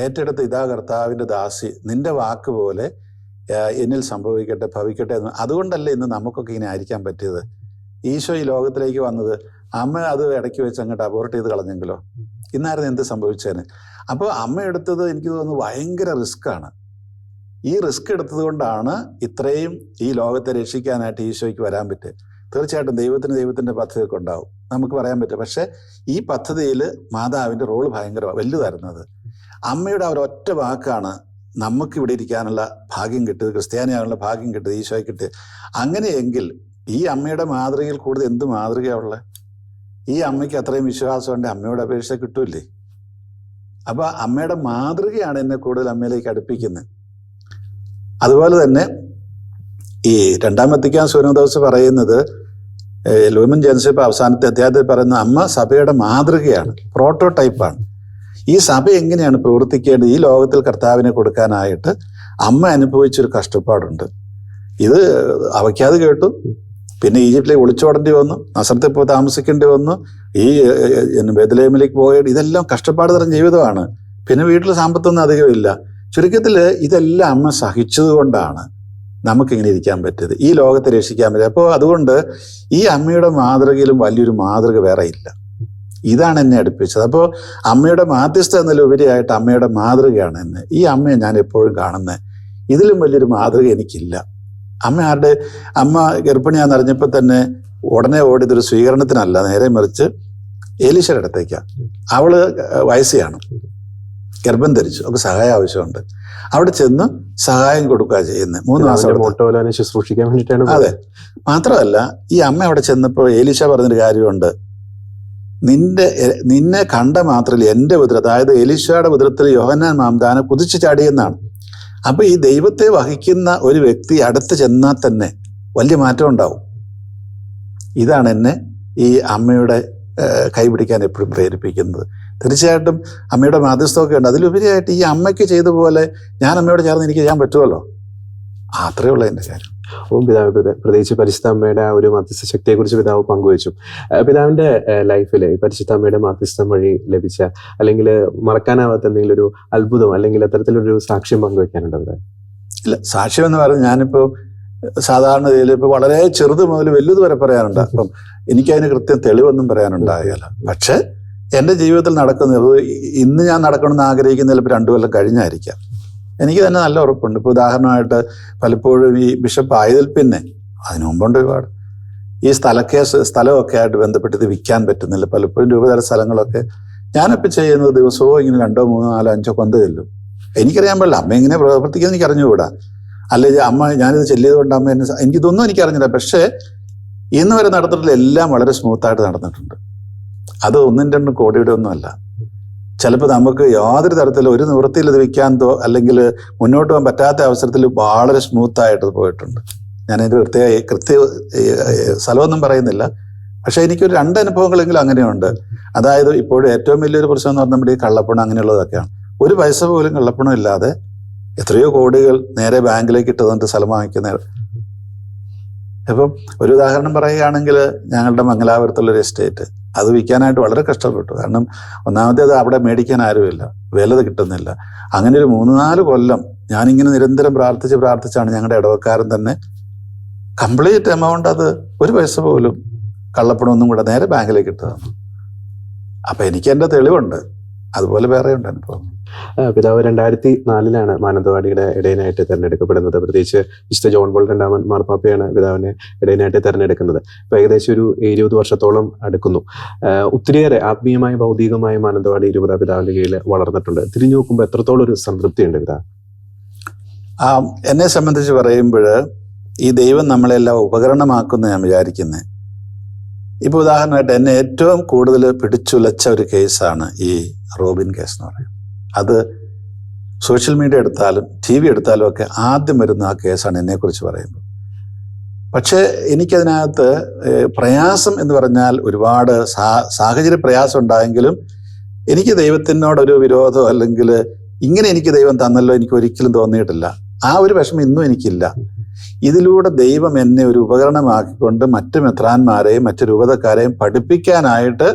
S1: ഏറ്റെടുത്ത് ഇതാ കർത്താവിന്റെ ദാസി നിന്റെ വാക്ക് പോലെ എന്നിൽ സംഭവിക്കട്ടെ ഭവിക്കട്ടെ എന്ന്. അതുകൊണ്ടല്ലേ ഇന്ന് നമുക്കൊക്കെ ഇങ്ങനെ ആയിരിക്കാൻ പറ്റിയത്? ഈശോ ഈ ലോകത്തിലേക്ക് വന്നത് അമ്മ അത് ഇടയ്ക്ക് വെച്ച് അങ്ങോട്ട് അബോർട്ട് ചെയ്ത് കളഞ്ഞെങ്കിലോ? ഇന്നായിരുന്നു എന്ത് സംഭവിച്ചേന്? അപ്പോൾ അമ്മ എടുത്തത് എനിക്ക് തോന്നുന്നു ഭയങ്കര റിസ്ക്കാണ് ഈ റിസ്ക് എടുത്തത് കൊണ്ടാണ് ഇത്രയും ഈ ലോകത്തെ രക്ഷിക്കാനായിട്ട് ഈശോയ്ക്ക് വരാൻ പറ്റുക തീർച്ചയായിട്ടും ദൈവത്തിന് ദൈവത്തിന്റെ പദ്ധതിയൊക്കെ ഉണ്ടാവും. നമുക്ക് പറയാൻ പറ്റും പക്ഷേ ഈ പദ്ധതിയിൽ മാതാവിന്റെ റോൾ ഭയങ്കര വലുതായിരുന്നത് അമ്മയുടെ ആ ഒരൊറ്റ വാക്കാണ് നമുക്ക് ഇവിടെ ഇരിക്കാനുള്ള ഭാഗ്യം കിട്ടിയത് ക്രിസ്ത്യാനിയാനുള്ള ഭാഗ്യം കിട്ടിയത് ഈശോയ്ക്ക് കിട്ടിയത് അങ്ങനെയെങ്കിൽ ഈ അമ്മയുടെ മാതൃകയിൽ കൂടുതൽ എന്ത് മാതൃകയാണുള്ളത്? ഈ അമ്മയ്ക്ക് അത്രയും വിശ്വാസമുണ്ട് അമ്മയോട് അപേക്ഷ കിട്ടൂലേ അപ്പോൾ അമ്മയുടെ മാതൃകയാണ് എന്നെ കൂടുതൽ അമ്മയിലേക്ക് അടുപ്പിക്കുന്നത്. അതുപോലെ തന്നെ ഈ രണ്ടാം വത്തിക്കാൻ സൂര്യദോസ് പറയുന്നത് ലൂമൻ ജനസിപ്പ് അവസാനത്തെ അധ്യായത്തിൽ പറയുന്ന അമ്മ സഭയുടെ മാതൃകയാണ് പ്രോട്ടോടൈപ്പാണ് ഈ സഭ എങ്ങനെയാണ് പ്രവർത്തിക്കേണ്ടത്? ഈ ലോകത്തിൽ കർത്താവിനെ കൊടുക്കാനായിട്ട് അമ്മ അനുഭവിച്ചൊരു കഷ്ടപ്പാടുണ്ട്. ഇത് അവയ്ക്കാതെ കേട്ടു. പിന്നെ ഈജിപ്തിലേക്ക് ഒളിച്ചോടേണ്ടി വന്നു നസറത്തിൽ പോയി താമസിക്കേണ്ടി വന്നു. ഈ ബദലേമിലേക്ക് പോയ ഇതെല്ലാം കഷ്ടപ്പാട് തരം ജീവിതമാണ്. പിന്നെ വീട്ടിൽ സമ്പത്തൊന്നും അധികമില്ല. ചുരുക്കത്തിൽ ഇതെല്ലാം അമ്മ സഹിച്ചത് കൊണ്ടാണ് നമുക്കിങ്ങനെ ഇരിക്കാൻ പറ്റിയത്. ഈ ലോകത്തെ രക്ഷിക്കാൻ പറ്റിയത്. അപ്പോൾ അതുകൊണ്ട് ഈ അമ്മയുടെ മാതൃകയിലും വലിയൊരു മാതൃക വേറെ ഇല്ല. ഇതാണ് എന്നെ അടുപ്പിച്ചത്. അപ്പോൾ അമ്മയുടെ മാധ്യസ്ഥ എന്നതിലുപരിയായിട്ട് അമ്മയുടെ മാതൃകയാണ് എന്നെ. ഈ അമ്മയെ ഞാൻ എപ്പോഴും കാണുന്നത് ഇതിലും വലിയൊരു മാതൃക എനിക്കില്ല. അമ്മ ആരുടെ അമ്മ ഗർഭിണിയാന്ന് അറിഞ്ഞപ്പോൾ തന്നെ ഉടനെ ഓടിയതൊരു സ്വീകരണത്തിനല്ല. നേരെ മറിച്ച് ഏലീശയുടെ അടുത്തേക്കാണ് അവൾ വയസ്സിയാണ് ഗർഭം ധരിച്ചു. അവർക്ക് സഹായം ആവശ്യമുണ്ട്. അവിടെ ചെന്ന് സഹായം കൊടുക്കുക ചെയ്യുന്നത് മൂന്ന് മാസം
S2: ശുശ്രൂഷിക്കാൻ വേണ്ടിയിട്ടാണ്
S1: അതെ. മാത്രമല്ല ഈ അമ്മ അവിടെ ചെന്നപ്പോൾ ഏലീശ പറഞ്ഞൊരു കാര്യമുണ്ട്. നിന്റെ നിന്നെ കണ്ട മാത്രമല്ല എന്റെ ഉദ്ര അതായത് എലീശയുടെ ഉദരത്തിൽ യോഹന്നാൻ മാംദാന കുതിച്ചു ചാടിയെന്നാണ് അപ്പൊ ഈ ദൈവത്തെ വഹിക്കുന്ന ഒരു വ്യക്തി അടുത്ത് ചെന്നാൽ തന്നെ വലിയ മാറ്റം ഉണ്ടാവും. ഇതാണ് എന്നെ ഈ അമ്മയുടെ കൈപിടിക്കാൻ എപ്പോഴും പ്രേരിപ്പിക്കുന്നത്. തീർച്ചയായിട്ടും അമ്മയുടെ മാധ്യസ്ഥമൊക്കെ ഉണ്ട്. അതിലുപരിയായിട്ട് ഈ അമ്മയ്ക്ക് ചെയ്ത പോലെ ഞാൻ അമ്മയോട് ചേർന്ന് എനിക്ക് ചെയ്യാൻ പറ്റുമല്ലോ? അത്രേ ഉള്ളൂ എന്റെ കാര്യം.
S2: അപ്പം പിതാവ് പ്രത- പ്രത്യേകിച്ച് പരിശുദ്ധ അമ്മയുടെ ആ ഒരു മധ്യസ്ഥ ശക്തിയെക്കുറിച്ച് പിതാവ് പങ്കുവച്ചു. പിതാവിന്റെ ലൈഫിൽ പരിശുദ്ധ അമ്മയുടെ മധ്യസ്ഥം വഴി ലഭിച്ച അല്ലെങ്കിൽ മറക്കാനാവാത്ത എന്തെങ്കിലും ഒരു അത്ഭുതം അല്ലെങ്കിൽ അത്തരത്തിലൊരു സാക്ഷ്യം പങ്കുവെക്കാനുണ്ടോ പിതാവ്
S1: ഇല്ല സാക്ഷ്യം എന്ന് പറഞ്ഞാൽ ഞാനിപ്പോൾ സാധാരണ രീതിയിൽ ഇപ്പൊ വളരെ ചെറുത് മുതൽ വലുത് വരെ പറയാനുണ്ട് അപ്പം എനിക്കതിന് കൃത്യം തെളിവൊന്നും പറയാനുണ്ടാകില്ല പക്ഷെ എന്റെ ജീവിതത്തിൽ നടക്കുന്നത് ഇന്ന് ഞാൻ നടക്കണമെന്ന് ആഗ്രഹിക്കുന്ന ചിലപ്പോൾ രണ്ടു കൊല്ലം കഴിഞ്ഞായിരിക്കാം. എനിക്ക് തന്നെ നല്ല ഉറപ്പുണ്ട്. ഇപ്പോൾ ഉദാഹരണമായിട്ട് പലപ്പോഴും ഈ ബിഷപ്പ് ആയതിൽ പിന്നെ അതിനു മുമ്പുണ്ട് ഒരുപാട്. ഈ സ്ഥലക്കേസ് സ്ഥലമൊക്കെ ആയിട്ട് ബന്ധപ്പെട്ട് ഇത് വിൽക്കാൻ പറ്റുന്നില്ല. പലപ്പോഴും രൂപതര സ്ഥലങ്ങളൊക്കെ ഞാനിപ്പോൾ ചെയ്യുന്നത് ദിവസവും ഇങ്ങനെ രണ്ടോ മൂന്നോ നാലോ അഞ്ചോ കൊന്ത ചെല്ലും എനിക്കറിയാൻ പാടില്ല. അമ്മ എങ്ങനെ പ്രവർത്തിക്കുന്നത് എനിക്ക് അറിഞ്ഞുകൂടാ. അല്ലെങ്കിൽ അമ്മ ഞാനിത് ചെല്ലിയത് കൊണ്ട് അമ്മ എന്നെ എനിക്കിതൊന്നും എനിക്കറിഞ്ഞില്ല. പക്ഷേ ഇന്ന് വരെ നടന്നിട്ടുള്ള എല്ലാം വളരെ സ്മൂത്തായിട്ട് നടന്നിട്ടുണ്ട്. അത് ഒന്നും രണ്ടും കോടിയുടെ ഒന്നുമല്ല. ചിലപ്പോൾ നമുക്ക് യാതൊരു തരത്തിലും ഒരു നിവൃത്തിയിൽ ഇത് വിൽക്കാൻ അല്ലെങ്കിൽ മുന്നോട്ട് പോകാൻ പറ്റാത്ത അവസരത്തിൽ വളരെ സ്മൂത്തായിട്ട് പോയിട്ടുണ്ട്. ഞാനതിന്റെ കൃത്യ ഏ, സ്ഥലമൊന്നും പറയുന്നില്ല. പക്ഷേ എനിക്കൊരു രണ്ട് അനുഭവങ്ങളെങ്കിലും അങ്ങനെയുണ്ട്. അതായത് ഇപ്പോഴും ഏറ്റവും വലിയൊരു പ്രശ്നം എന്ന് പറഞ്ഞാൽ നമ്മുടെ ഈ കള്ളപ്പണം അങ്ങനെയുള്ളതൊക്കെയാണ്. ഒരു പൈസ പോലും കള്ളപ്പണം ഇല്ലാതെ എത്രയോ കോടികൾ നേരെ ബാങ്കിലേക്ക് ഇട്ട് തന്നിട്ട് സ്ഥലം വാങ്ങിക്കുന്ന അപ്പം ഒരു ഉദാഹരണം പറയുകയാണെങ്കിൽ ഞങ്ങളുടെ മംഗലാപുരത്തുള്ള ഒരു എസ്റ്റേറ്റ്. അത് വിൽക്കാനായിട്ട് വളരെ കഷ്ടപ്പെട്ടു. കാരണം ഒന്നാമത്തെ അത് അവിടെ മേടിക്കാൻ ആരുമില്ല. വില കിട്ടുന്നില്ല. അങ്ങനെ ഒരു മൂന്ന് നാല് കൊല്ലം ഞാനിങ്ങനെ നിരന്തരം പ്രാർത്ഥിച്ച് പ്രാർത്ഥിച്ചാണ് ഞങ്ങളുടെ ഇടവക്കാരൻ തന്നെ കംപ്ലീറ്റ് എമൗണ്ട് അത് ഒരു പൈസ പോലും കള്ളപ്പണമൊന്നും കൂടെ നേരെ ബാങ്കിലേക്ക് ഇട്ടു തന്നു. അപ്പം എനിക്ക് എന്റെ തെളിവുണ്ട്. അതുപോലെ വേറെ ഉണ്ട് അനുഭവം.
S2: ആ, പിതാവ് രണ്ടായിരത്തി നാലിലാണ് മാനന്തവാടിയുടെ ഇടയനായിട്ട് തെരഞ്ഞെടുക്കപ്പെടുന്നത്. പ്രത്യേകിച്ച് വിശുദ്ധ ജോൺ പോൾ രണ്ടാമൻ മാർപ്പാപ്പയാണ് പിതാവിനെ ഇടയനായിട്ട് തിരഞ്ഞെടുക്കുന്നത്. ഇപ്പൊ ഏകദേശം ഒരു ഇരുപത് വർഷത്തോളം അടുക്കുന്നു. ഒത്തിരിയേറെ ആത്മീയമായ ഭൗതികമായ മാനന്തവാടി ഇരുപതാ പിതാവിന്റെ കീഴിൽ വളർന്നിട്ടുണ്ട്. തിരിഞ്ഞു നോക്കുമ്പോൾ എത്രത്തോളം ഒരു സംതൃപ്തിയുണ്ട്
S1: ആ എന്നെ സംബന്ധിച്ച് പറയുമ്പോൾ ഈ ദൈവം നമ്മളെല്ലാം ഉപകരണമാക്കുന്ന ഞാൻ വിചാരിക്കുന്നത് ഇപ്പൊ ഉദാഹരണമായിട്ട് എന്നെ ഏറ്റവും കൂടുതൽ പിടിച്ചുലച്ച ഒരു കേസാണ് ഈ റോബിൻ കേസ് എന്ന് പറയുന്നത്. അത് സോഷ്യൽ മീഡിയ എടുത്താലും ടി വി എടുത്താലും ഒക്കെ ആദ്യം വരുന്ന ആ കേസാണ് എന്നെക്കുറിച്ച് പറയുമ്പോൾ പക്ഷേ എനിക്കതിനകത്ത് പ്രയാസം എന്ന് പറഞ്ഞാൽ ഒരുപാട് സാ സാഹചര്യ പ്രയാസം ഉണ്ടായെങ്കിലും എനിക്ക് ദൈവത്തിനോടൊരു വിരോധം അല്ലെങ്കിൽ ഇങ്ങനെ എനിക്ക് ദൈവം തന്നല്ലോ എനിക്ക് ഒരിക്കലും തോന്നിയിട്ടില്ല. ആ ഒരു വിഷമം ഇന്നും എനിക്കില്ല. ഇതിലൂടെ ദൈവം എന്നെ ഒരു ഉപകരണമാക്കിക്കൊണ്ട് മറ്റു മെത്രാന്മാരെയും മറ്റു രൂപതക്കാരെയും പഠിപ്പിക്കാനായിട്ട്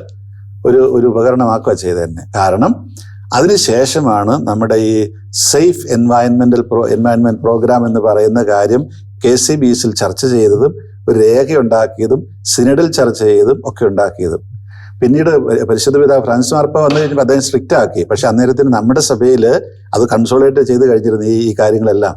S1: ഒരു ഒരു ഉപകരണമാക്കുക ചെയ്ത എന്നെ. കാരണം അതിനുശേഷമാണ് നമ്മുടെ ഈ സേഫ് എൻവയൺമെന്റൽ പ്രോ എൻവയൺമെന്റ് പ്രോഗ്രാം എന്ന് പറയുന്ന കാര്യം കെ സി ബി എസിൽ ചർച്ച ചെയ്തതും ഒരു രേഖ ഉണ്ടാക്കിയതും സിനഡിൽ ചർച്ച ചെയ്തതും ഒക്കെ ഉണ്ടാക്കിയതും. പിന്നീട് പരിശുദ്ധ പിതാവ് ഫ്രാൻസ് മാർപ്പ വന്നു കഴിഞ്ഞപ്പോൾ അദ്ദേഹം സ്ട്രിക്റ്റ് ആക്കി. പക്ഷെ അന്നേരത്തിന് നമ്മുടെ സഭയിൽ അത് കൺസോളേറ്റ് ചെയ്ത് കഴിഞ്ഞിരുന്നു ഈ ഈ കാര്യങ്ങളെല്ലാം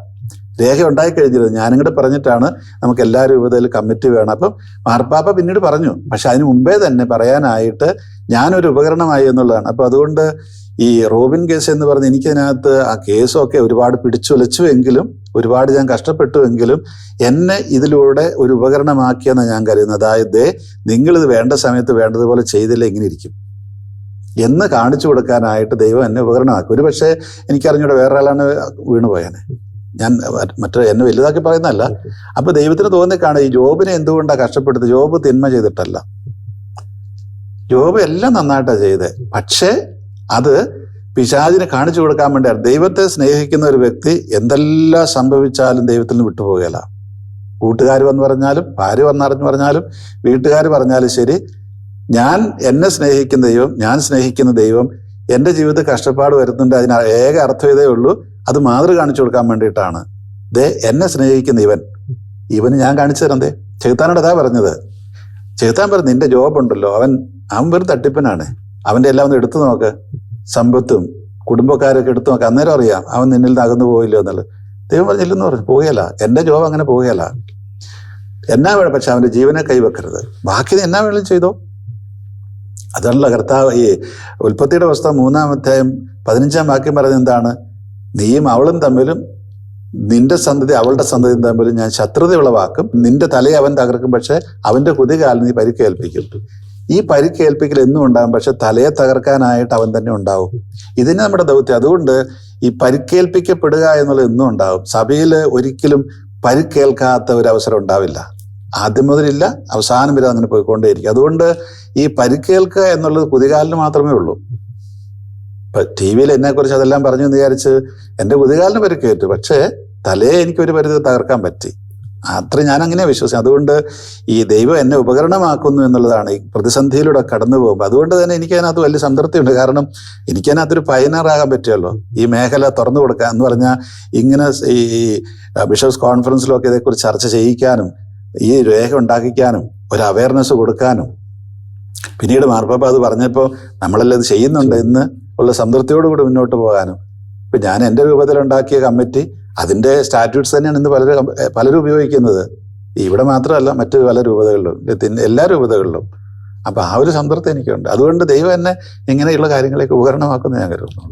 S1: രേഖ ഉണ്ടായി കഴിഞ്ഞിരുന്നു. ഞാനും കൂടെ പറഞ്ഞിട്ടാണ് നമുക്ക് എല്ലാ രൂപതയിലും കമ്മിറ്റി വേണം. അപ്പം മാർപ്പാപ്പ പിന്നീട് പറഞ്ഞു പക്ഷെ അതിന് മുമ്പേ തന്നെ പറയാനായിട്ട് ഞാനൊരു ഉപകരണമായി എന്നുള്ളതാണ്. അപ്പോൾ അതുകൊണ്ട് ഈ റോബിൻ കേസ് എന്ന് പറഞ്ഞ് എനിക്കതിനകത്ത് ആ കേസൊക്കെ ഒരുപാട് പിടിച്ചുലച്ചു എങ്കിലും ഒരുപാട് ഞാൻ കഷ്ടപ്പെട്ടുവെങ്കിലും എന്നെ ഇതിലൂടെ ഒരു ഉപകരണമാക്കിയെന്ന് ഞാൻ കരുതുന്നത്. അതായത് നിങ്ങളിത് വേണ്ട സമയത്ത് വേണ്ടതുപോലെ ചെയ്തില്ല ഇങ്ങനെ ഇരിക്കും എന്ന് കാണിച്ചു കൊടുക്കാനായിട്ട് ദൈവം എന്നെ ഉപകരണമാക്കി. ഒരു പക്ഷേ എനിക്കറിഞ്ഞൂടെ വേറെ ആളാണ് വീണുപോയാനെ. ഞാൻ മറ്റേ എന്നെ വലുതാക്കി പറയുന്നതല്ല. അപ്പൊ ദൈവത്തിന് തോന്നിക്കാണ് ഈ ജോബിനെ എന്തുകൊണ്ടാണ് കഷ്ടപ്പെടുന്നത്? ജോബ് തിന്മ ചെയ്തിട്ടല്ല. ജോബ് എല്ലാം നന്നായിട്ടാണ് ചെയ്തത് പക്ഷേ അത് പിശാചിനെ കാണിച്ചു കൊടുക്കാൻ വേണ്ടിയാണ് ദൈവത്തെ സ്നേഹിക്കുന്ന ഒരു വ്യക്തി എന്തെല്ലാം സംഭവിച്ചാലും ദൈവത്തിൽ നിന്ന് വിട്ടുപോകല. കൂട്ടുകാർ വന്ന് പറഞ്ഞാലും ഭാര്യ വന്നറിഞ്ഞു പറഞ്ഞാലും വീട്ടുകാർ പറഞ്ഞാലും ശരി ഞാൻ എന്നെ സ്നേഹിക്കുന്ന ദൈവം ഞാൻ സ്നേഹിക്കുന്ന ദൈവം എന്റെ ജീവിതത്തിൽ കഷ്ടപ്പാട് വരുന്നുണ്ട് അതിന് ഏക അർത്ഥം ഉള്ളൂ അത് മാതൃ കാണിച്ചു കൊടുക്കാൻ വേണ്ടിയിട്ടാണ്. ദേ എന്നെ സ്നേഹിക്കുന്ന ഇവൻ. ഇവന് ഞാൻ കാണിച്ചു തരാം ദേ. ചെകുത്താനോട് അതാ പറഞ്ഞത്. ചെകുത്താൻ പറഞ്ഞു നിന്റെ ജോബ് ഉണ്ടല്ലോ അവൻ അവൻ വെറും തട്ടിപ്പനാണ്. അവന്റെ എല്ലാം ഒന്ന് എടുത്തു നോക്ക്. സമ്പത്തും കുടുംബക്കാരൊക്കെ എടുത്തു നോക്കാം അന്നേരം അറിയാം അവൻ നിന്നിൽ നിന്ന് അകന്നു പോയില്ലോ എന്നുള്ളത്. ദൈവം പറഞ്ഞില്ലെന്ന് പറഞ്ഞു പോവുകയല്ല എന്റെ ജോബ് അങ്ങനെ പോവുകയല്ല എന്നാ വേണം? പക്ഷെ അവന്റെ ജീവനെ കൈവെക്കരുത്. ബാക്കി എന്നാ വേണം ചെയ്തോ. അതാണല്ലോ കർത്താവ് ഈ ഉൽപ്പത്തിയുടെ അവസ്ഥ മൂന്നാമത്തെയും പതിനഞ്ചാം വാക്യം പറയുന്നത് എന്താണ്? നീയും അവളും തമ്മിലും നിന്റെ സന്തതി അവളുടെ സന്തതി തമ്മിലും ഞാൻ ശത്രുത ഉളവാക്കും നിന്റെ തലയെ അവൻ തകർക്കും പക്ഷെ അവന്റെ കുതികാലം നീ പരിക്കേൽപ്പിക്കും. ഈ പരിക്കേൽപ്പിക്കൽ എന്നും ഉണ്ടാകും പക്ഷെ തലയെ തകർക്കാനായിട്ട് അവൻ തന്നെ ഉണ്ടാവും. ഇതിന് നമ്മുടെ ദൗത്യം. അതുകൊണ്ട് ഈ പരിക്കേൽപ്പിക്കപ്പെടുക എന്നുള്ളത് എന്നും ഉണ്ടാവും. സഭയിൽ ഒരിക്കലും പരിക്കേൽക്കാത്ത ഒരു അവസരം ഉണ്ടാവില്ല. ആദ്യം മുതലില്ല അവസാനം വരെ അങ്ങനെ പോയിക്കൊണ്ടേയിരിക്കും. അതുകൊണ്ട് ഈ പരിക്കേൽക്കുക എന്നുള്ളത് കുതികാലിന് മാത്രമേ ഉള്ളൂ. ടി വിയിൽ എന്നെ കുറിച്ച് അതെല്ലാം പറഞ്ഞു എന്ന് വിചാരിച്ച് എന്റെ കുതികാലിന് പരിക്കേറ്റു. പക്ഷേ തലയെ എനിക്കൊരു പരിധി തകർക്കാൻ പറ്റി. അത്ര ഞാൻ അങ്ങനെ വിശ്വസിക്കും അതുകൊണ്ട് ഈ ദൈവം എന്നെ ഉപകരണമാക്കുന്നു എന്നുള്ളതാണ്. ഈ പ്രതിസന്ധിയിലൂടെ കടന്നു പോകുമ്പോൾ അതുകൊണ്ട് തന്നെ എനിക്ക് അതിനകത്ത് വലിയ സംതൃപ്തിയുണ്ട്. കാരണം എനിക്ക് അതിനകത്തൊരു പയനറാകാൻ പറ്റുമല്ലോ ഈ മേഖല തുറന്നു കൊടുക്കാൻ എന്ന് പറഞ്ഞാൽ ഇങ്ങനെ ഈ ബിഷപ്സ് കോൺഫറൻസിലൊക്കെ ഇതേക്കുറിച്ച് ചർച്ച ചെയ്യിക്കാനും ഈ രേഖ ഉണ്ടാക്കിക്കാനും ഒരു അവയർനെസ് കൊടുക്കാനും. പിന്നീട് മാർപ്പാപ്പ അത് പറഞ്ഞപ്പോൾ നമ്മളെല്ലാം ഇത് ചെയ്യുന്നുണ്ട് എന്ന് ഉള്ള സംതൃപ്തിയോടുകൂടി മുന്നോട്ട് പോകാനും. ഇപ്പം ഞാൻ എന്റെ രൂപത്തിലുണ്ടാക്കിയ കമ്മിറ്റി അതിന്റെ സ്റ്റാറ്റ്യൂട്ട്സ് തന്നെയാണ് ഇന്ന് പലരും പലരും ഉപയോഗിക്കുന്നത്. ഇവിടെ മാത്രമല്ല മറ്റ് പല രൂപതകളിലും എല്ലാ രൂപതകളിലും. അപ്പൊ ആ ഒരു സംതൃപ്തി എനിക്കുണ്ട്. അതുകൊണ്ട് ദൈവം എന്നെ ഇങ്ങനെയുള്ള കാര്യങ്ങളൊക്കെ ഉപകരണമാക്കുന്ന ഞാൻ കരുതുന്നു.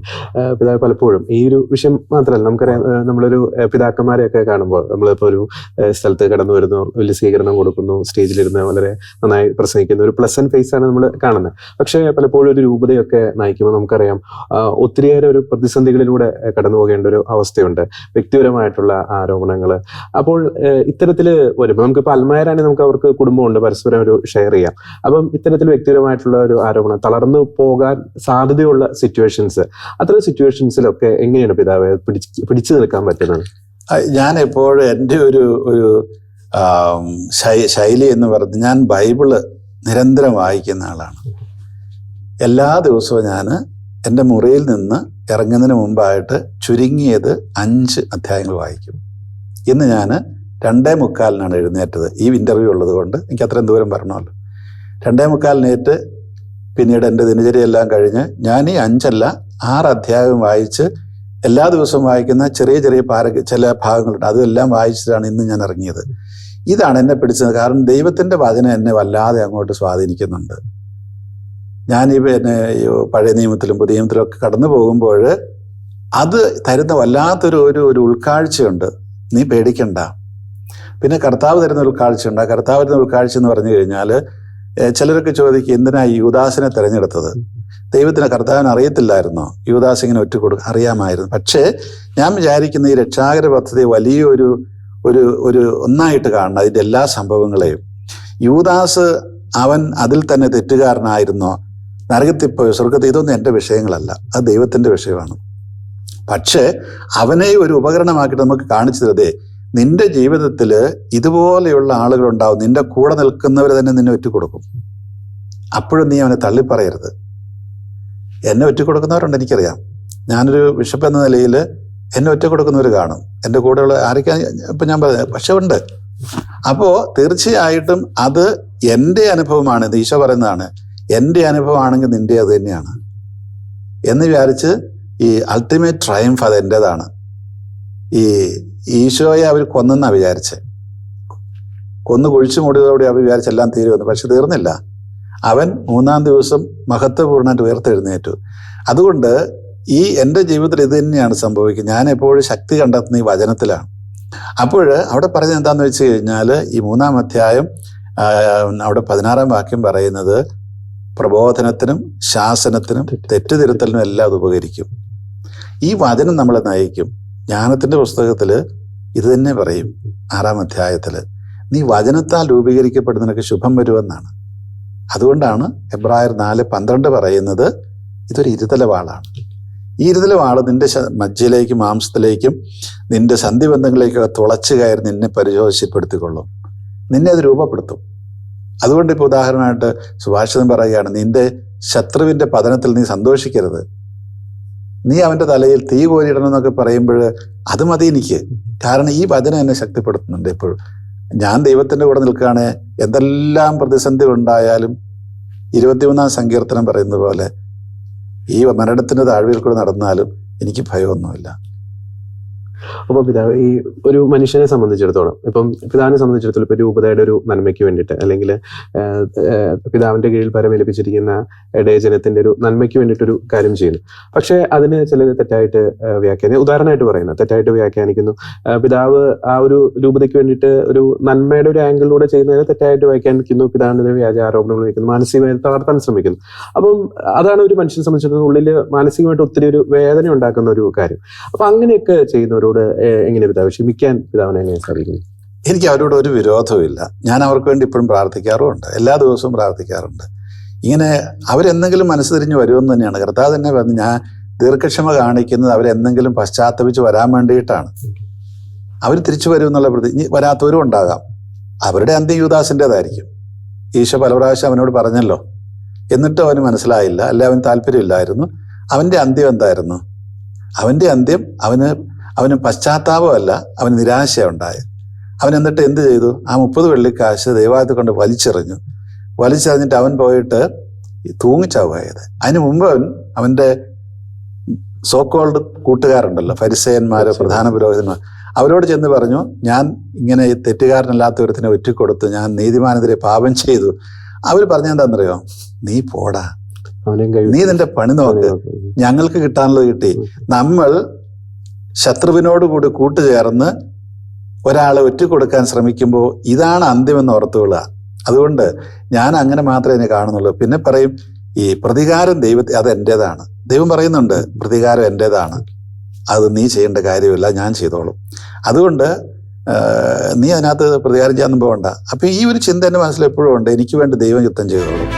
S2: പിതാവ് പലപ്പോഴും ഈ ഒരു വിഷയം മാത്രമല്ല നമുക്കറിയാം നമ്മളൊരു പിതാക്കന്മാരെയൊക്കെ കാണുമ്പോൾ നമ്മളിപ്പോ ഒരു സ്ഥലത്ത് കടന്നു വരുന്നു വലിയ സ്വീകരണം കൊടുക്കുന്നു സ്റ്റേജിലിരുന്ന് വളരെ നന്നായി പ്രസംഗിക്കുന്ന ഒരു പ്ലസന്റ് ഫേസ് ആണ് നമ്മൾ കാണുന്നത്. പക്ഷേ പലപ്പോഴും ഒരു രൂപതയൊക്കെ നയിക്കുമ്പോൾ നമുക്കറിയാം ഒത്തിരിയേറെ ഒരു പ്രതിസന്ധികളിലൂടെ കടന്നു പോകേണ്ട ഒരു അവസ്ഥയുണ്ട് വ്യക്തിപരമായിട്ടുള്ള ആരോപണങ്ങൾ അപ്പോൾ ഇത്തരത്തിൽ വരുമ്പോൾ നമുക്കിപ്പോൾ അൽമാരാണെങ്കിൽ നമുക്ക് അവർക്ക് കുടുംബമുണ്ട് പരസ്പരം ഒരു ഷെയർ ചെയ്യാം. അപ്പം ഇത്തരത്തിൽ വ്യക്തിപരമായിട്ടുള്ള ഒരു ആരോപണം തളർന്നു പോകാൻ സാധ്യതയുള്ള സിറ്റുവേഷൻസ് അത്തരം സിറ്റുവേഷൻസിലൊക്കെ എങ്ങനെയാണ് പിതാവ് പിടിച്ച് നിൽക്കാൻ പറ്റുന്നത്?
S1: ഞാൻ എപ്പോഴും എന്റെ ഒരു ഒരു ശൈലി എന്ന് പറഞ്ഞ് ഞാൻ ബൈബിൾ നിരന്തരം വായിക്കുന്ന ആളാണ്. എല്ലാ ദിവസവും ഞാൻ എന്റെ മുറിയിൽ നിന്ന് ഇറങ്ങുന്നതിന് മുമ്പായിട്ട് ചുരുങ്ങിയത് അഞ്ച് അധ്യായങ്ങൾ വായിക്കും. ഇന്ന് ഞാൻ രണ്ടേ മുക്കാലിനാണ് എഴുന്നേറ്റത്. ഈ ഇന്റർവ്യൂ ഉള്ളത് കൊണ്ട് എനിക്ക് അത്രയും ദൂരം വരണമല്ലോ. രണ്ടേ മുക്കാലിനേറ്റ് പിന്നീട് എന്റെ ദിനചര്യയെല്ലാം കഴിഞ്ഞ് ഞാൻ ഈ അഞ്ചല്ല ആറ് അധ്യായം വായിച്ച് എല്ലാ ദിവസവും വായിക്കുന്ന ചെറിയ ചെറിയ പാര ചില ഭാഗങ്ങളുണ്ട്. അതെല്ലാം വായിച്ചിട്ടാണ് ഇന്ന് ഞാൻ ഇറങ്ങിയത്. ഇതാണ് എന്നെ പിടിച്ചത്. കാരണം ദൈവത്തിന്റെ വചനം എന്നെ വല്ലാതെ അങ്ങോട്ട് സ്വാധീനിക്കുന്നുണ്ട്. ഞാൻ ഈ പിന്നെ പഴയ നിയമത്തിലും പുതിയ നിയമത്തിലും ഒക്കെ കടന്നു പോകുമ്പോൾ അത് തരുന്ന വല്ലാത്തൊരു ഒരു ഒരു ഉൾക്കാഴ്ചയുണ്ട്. നീ പേടിക്കണ്ട. പിന്നെ കർത്താവ് തരുന്ന ഉൾക്കാഴ്ചയുണ്ട്. ആ കർത്താവ് തരുന്ന ഉൾക്കാഴ്ച എന്ന് പറഞ്ഞു കഴിഞ്ഞാൽ ചിലരൊക്കെ ചോദിക്കും എന്തിനാ ഈ ഉദാസിനെ തിരഞ്ഞെടുത്തത്? ദൈവത്തിന് കർത്താവിന് അറിയത്തില്ലായിരുന്നോ. യുവദാസ് ഇങ്ങനെ ഒറ്റ കൊടു അറിയാമായിരുന്നു. പക്ഷേ ഞാൻ വിചാരിക്കുന്ന ഈ രക്ഷാകര പദ്ധതി വലിയൊരു ഒരു ഒരു ഒന്നായിട്ട് കാണണം. അതിന്റെ എല്ലാ സംഭവങ്ങളെയും. യുവദാസ് അവൻ അതിൽ തന്നെ തെറ്റുകാരനായിരുന്നോ? നരകത്തിപ്പോയോ? സ്വർഗത്തിൽ ഇതൊന്നും എന്റെ വിഷയങ്ങളല്ല. അത് ദൈവത്തിന്റെ വിഷയമാണ്. പക്ഷേ അവനെ ഒരു ഉപകരണമാക്കിയിട്ട് നമുക്ക് കാണിച്ചു തരതേ നിന്റെ ജീവിതത്തിൽ ഇതുപോലെയുള്ള ആളുകൾ ഉണ്ടാവും നിന്റെ കൂടെ നിൽക്കുന്നവർ തന്നെ നിന്നെ ഒറ്റുകൊടുക്കും. അപ്പോഴും നീ അവനെ തള്ളിപ്പറയരുത്. എന്നെ ഒറ്റ കൊടുക്കുന്നവരുണ്ട് എനിക്കറിയാം. ഞാനൊരു ബിഷപ്പ് എന്ന നിലയിൽ എന്നെ ഒറ്റ കൊടുക്കുന്നവർ കാണും. എന്റെ കൂടെയുള്ള ആരൊക്കെ ഇപ്പം ഞാൻ പറഞ്ഞത് പക്ഷെ ഉണ്ട്. അപ്പോൾ തീർച്ചയായിട്ടും അത് എന്റെ അനുഭവമാണ്. ഇത് ഈശോ പറയുന്നതാണ്. എന്റെ അനുഭവമാണെങ്കിൽ നിന്റെ അത് തന്നെയാണ്. എന്ന് വിചാരിച്ച് ഈ അൾട്ടിമേറ്റ് ട്രയംഫ് അത് എന്റെതാണ് ഈ ഈശോയെ അവർ കൊന്നെന്നാ വിചാരിച്ച്. കൊന്നു കുഴിച്ചു മൂടിയതോടെ അവർ വിചാരിച്ചെല്ലാം തീരുമെന്ന് പക്ഷെ തീർന്നില്ല. അവൻ മൂന്നാം ദിവസം മഹത്വപൂർണമായിട്ട് ഉയർത്തെഴുന്നേറ്റു. അതുകൊണ്ട് ഈ എന്റെ ജീവിതത്തിൽ ഇത് തന്നെയാണ് സംഭവിക്കുന്നത് ഞാൻ എപ്പോഴും ശക്തി കണ്ടെത്തുന്ന ഈ വചനത്തിലാണ്. അപ്പോൾ അവിടെ പറഞ്ഞത് എന്താന്ന് വെച്ച് കഴിഞ്ഞാൽ ഈ മൂന്നാം അധ്യായം അവിടെ പതിനാറാം വാക്യം പറയുന്നത് പ്രബോധനത്തിനും ശാസനത്തിനും തെറ്റുതിരുത്തലിനും എല്ലാം അത് ഉപകരിക്കും. ഈ വചനം നമ്മളെ നയിക്കും. ജ്ഞാനത്തിന്റെ പുസ്തകത്തിൽ ഇത് തന്നെ പറയും ആറാം അധ്യായത്തിൽ നീ വചനത്താൽ രൂപീകരിക്കപ്പെടുന്നതിനൊക്കെ ശുഭം വരുമെന്നാണ്. അതുകൊണ്ടാണ് എബ്രായർ നാല് പന്ത്രണ്ട് പറയുന്നത് ഇതൊരു ഇരുതല വാളാണ്. ഈ ഇരുതല വാൾ നിന്റെ മജ്ജയിലേക്കും മാംസത്തിലേക്കും നിന്റെ സന്ധിബന്ധങ്ങളിലേക്കൊക്കെ തുളച്ചു കയറി നിന്നെ പരിശോധിച്ചപ്പെടുത്തിക്കൊള്ളും. നിന്നെ അത് രൂപപ്പെടുത്തും. അതുകൊണ്ട് ഇപ്പോൾ ഉദാഹരണമായിട്ട് സുഭാഷിതം പറയുകയാണ് നിന്റെ ശത്രുവിന്റെ പതനത്തിൽ നീ സന്തോഷിക്കരുത്. നീ അവന്റെ തലയിൽ തീ കോരിയിടണം എന്നൊക്കെ പറയുമ്പോൾ അത് മതി എനിക്ക്. കാരണം ഈ വചനം എന്നെ ശക്തിപ്പെടുത്തുന്നുണ്ട് എപ്പോഴും. ഞാൻ ദൈവത്തിന്റെ കൂടെ നിൽക്കുകയാണ്. എന്തെല്ലാം പ്രതിസന്ധി ഉണ്ടായാലും ഇരുപത്തിമൂന്നാം സങ്കീർത്തനം പറയുന്ന പോലെ ഈ മരണത്തിന്റെ താഴ്വയിൽ കൂടെ നടന്നാലും എനിക്ക് ഭയമൊന്നുമില്ല.
S2: അപ്പൊ പിതാവ് ഈ ഒരു മനുഷ്യനെ സംബന്ധിച്ചിടത്തോളം ഇപ്പം പിതാവിനെ സംബന്ധിച്ചിടത്തോളം ഇപ്പൊ രൂപതയുടെ ഒരു നന്മയ്ക്ക് വേണ്ടിയിട്ട് അല്ലെങ്കിൽ പിതാവിന്റെ കീഴിൽ പരമേൽപ്പിച്ചിരിക്കുന്ന ഇടയജനത്തിന്റെ ഒരു നന്മയ്ക്ക് വേണ്ടിയിട്ടൊരു കാര്യം ചെയ്യുന്നു. പക്ഷെ അതിന് ചിലർ തെറ്റായിട്ട് ആ, ഉദാഹരണമായിട്ട് പറയുന്നത് തെറ്റായിട്ട് വ്യാഖ്യാനിക്കുന്നു. പിതാവ് ആ ഒരു രൂപതയ്ക്ക് വേണ്ടിയിട്ട് ഒരു നന്മയുടെ ഒരു ആംഗിളിലൂടെ ചെയ്യുന്നതിനെ തെറ്റായിട്ട് വ്യാഖ്യാനിക്കുന്നു പിതാവിനെതിരെ വ്യാജ ആരോപണങ്ങൾ വയ്ക്കുന്നു മാനസികമായി തളർത്താൻ ശ്രമിക്കുന്നു. അപ്പം അതാണ് ഒരു മനുഷ്യനെ സംബന്ധിച്ചിടത്തോളം ഉള്ളിൽ മാനസികമായിട്ട് ഒത്തിരി ഒരു വേദന ഉണ്ടാക്കുന്ന ഒരു കാര്യം. അപ്പൊ അങ്ങനെയൊക്കെ ചെയ്യുന്നവരോട് ഏഹ്, എങ്ങനെ പിതാവ് ക്ഷമിക്കാൻ പിതാവിനെ എങ്ങനെ സാധിക്കുന്നു
S1: എനിക്ക് അവരോട് ഒരു വിരോധവുമില്ല. ഞാൻ അവർക്ക് വേണ്ടി ഇപ്പോഴും പ്രാർത്ഥിക്കാറുമുണ്ട്. എല്ലാ ദിവസവും പ്രാർത്ഥിക്കാറുണ്ട്. ഇങ്ങനെ അവരെന്തെങ്കിലും മനസ്സ് തിരിഞ്ഞ് വരുമെന്ന് തന്നെയാണ്. കർത്താവ് തന്നെ പറഞ്ഞു ഞാൻ ദീർഘക്ഷമ കാണിക്കുന്നത് അവരെന്തെങ്കിലും പശ്ചാത്തപിച്ച് വരാൻ വേണ്ടിയിട്ടാണ്. അവർ തിരിച്ചു വരും എന്നുള്ള പ്രതി വരാത്തവരും ഉണ്ടാകാം. അവരുടെ അന്ത്യം യൂദാസിന്റെതായിരിക്കും ഈശോ പല പ്രാവശ്യം അവനോട് പറഞ്ഞല്ലോ. എന്നിട്ടും അവന് മനസ്സിലായില്ല. അല്ലെ അവന് താല്പര്യമില്ലായിരുന്നു. അവന്റെ അന്ത്യം എന്തായിരുന്നു? അവന്റെ അന്ത്യം അവന് അവന് പശ്ചാത്താപമല്ല അവന് നിരാശ ഉണ്ടായി അവൻ എന്നിട്ട് എന്ത് ചെയ്തു? ആ മുപ്പത് വെള്ളിക്കാശ് ദൈവാലയത്തിൽ കൊണ്ട് വലിച്ചെറിഞ്ഞു. വലിച്ചെറിഞ്ഞിട്ട് അവൻ പോയിട്ട് തൂങ്ങിച്ചാവുകയത് അതിനു മുമ്പ് അവൻ അവന്റെ സോക്കോൾഡ് കൂട്ടുകാരുണ്ടല്ലോ ഫരിസയന്മാരോ പ്രധാന പുരോഹിതന്മാർ അവരോട് ചെന്ന് പറഞ്ഞു ഞാൻ ഇങ്ങനെ ഈ തെറ്റുകാരനല്ലാത്ത ഒരുത്തിനെ ഒറ്റക്കൊടുത്തു ഞാൻ നീതിമാനെതിരെ പാപം ചെയ്തു. അവർ പറഞ്ഞെന്താണെന്നറിയോ നീ പോടാ. നീ നിന്റെ പണി നോക്ക്. ഞങ്ങൾക്ക് കിട്ടാനുള്ളത് കിട്ടി. നമ്മൾ ശത്രുവിനോട് കൂടി കൂട്ടുചേർന്ന് ഒരാളെ ഒറ്റക്കൊടുക്കാൻ ശ്രമിക്കുമ്പോൾ ഇതാണ് അന്ത്യമെന്ന് ഓർത്തുകൊള്ളുക. അതുകൊണ്ട് ഞാൻ അങ്ങനെ മാത്രമേ എന്നെ കാണുന്നുള്ളൂ. പിന്നെ പറയും ഈ പ്രതികാരം ദൈവത്തെ അത് എന്റെതാണ് ദൈവം പറയുന്നുണ്ട് പ്രതികാരം എന്റേതാണ് അത് നീ ചെയ്യേണ്ട കാര്യമില്ല ഞാൻ ചെയ്തോളും. അതുകൊണ്ട് നീ അതിനകത്ത് പ്രതികാരം ചെയ്യാൻ പോകണ്ട. അപ്പോൾ ഈ ഒരു ചിന്ത എന്റെ മനസ്സിൽ എപ്പോഴും ഉണ്ട്. എനിക്ക് വേണ്ടി ദൈവം യുദ്ധം ചെയ്തോളും.